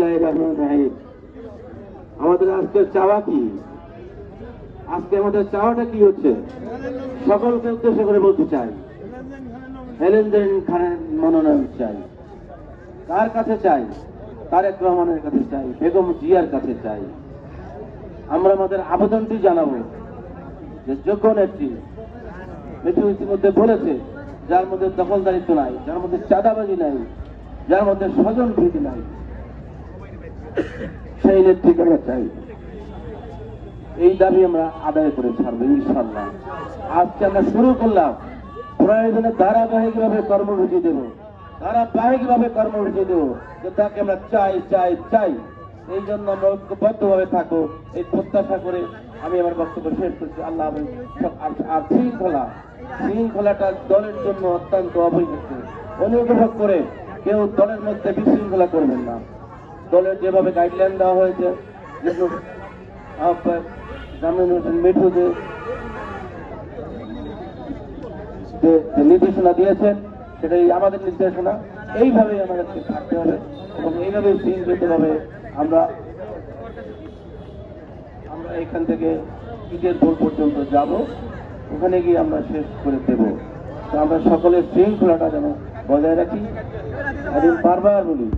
বিসমিল্লাহ রহমান রাহিম আমাদের আজকের চাওয়া কি? আজকে আমাদের চাওয়াটা কি হচ্ছে? সকলকে উদ্দেশ্য করে বলতে চাই। হেলেন্দ্রেন খানের মনোনয়ন চাই। কার কাছে চাই? তারেক রহমানের কাছে চাই, বেগম জিয়ার কাছে চাই। আমরা আমাদের আবেদনটি জানাব যে যোগ্য নেত্রী মিঠু ইতিমধ্যে বলেছে, যার মধ্যে দখলদারিত্ব নাই, যার মধ্যে চাঁদাবাজি নাই, যার মধ্যে স্বজন ভীতি নাই। সেই চাই। এই দাবি আমরা আদায় করে ছাড়বো ইনশাল্লাহ আজকে আমরা শুরু করলাম। প্রয়োজনে কর্মসূচি দেব। কর্মসূচি দেব। তাকে আমরা চাই চাই চাই। এই জন্য আমরা ঐক্যবদ্ধভাবে থাকব। এই প্রত্যাশা করে আমি আমার বক্তব্য শেষ করছি। আল্লাহ আর- শৃঙ্খলা। শৃঙ্খলাটা দলের জন্য অত্যন্ত অবহেলিত অনুগ্রহ করে কেউ দলের মধ্যে বিশৃঙ্খলা করবেন না। দলের যেভাবে গাইডলাইন দেওয়া হয়েছে জামিন হোসেন মিঠু যে নির্দেশনা দিয়েছেন, সেটাই আমাদের নির্দেশনা। এইভাবেই আমাদেরকে থাকতে হবে এবং এইভাবে হবে। আমরা আমরা এখান থেকে ঈদের ভোর পর্যন্ত যাব। ওখানে গিয়ে আমরা শেষ করে দেব। তো আমরা সকলের শৃঙ্খলাটা যেন বজায় রাখি। আমি বারবার বলি।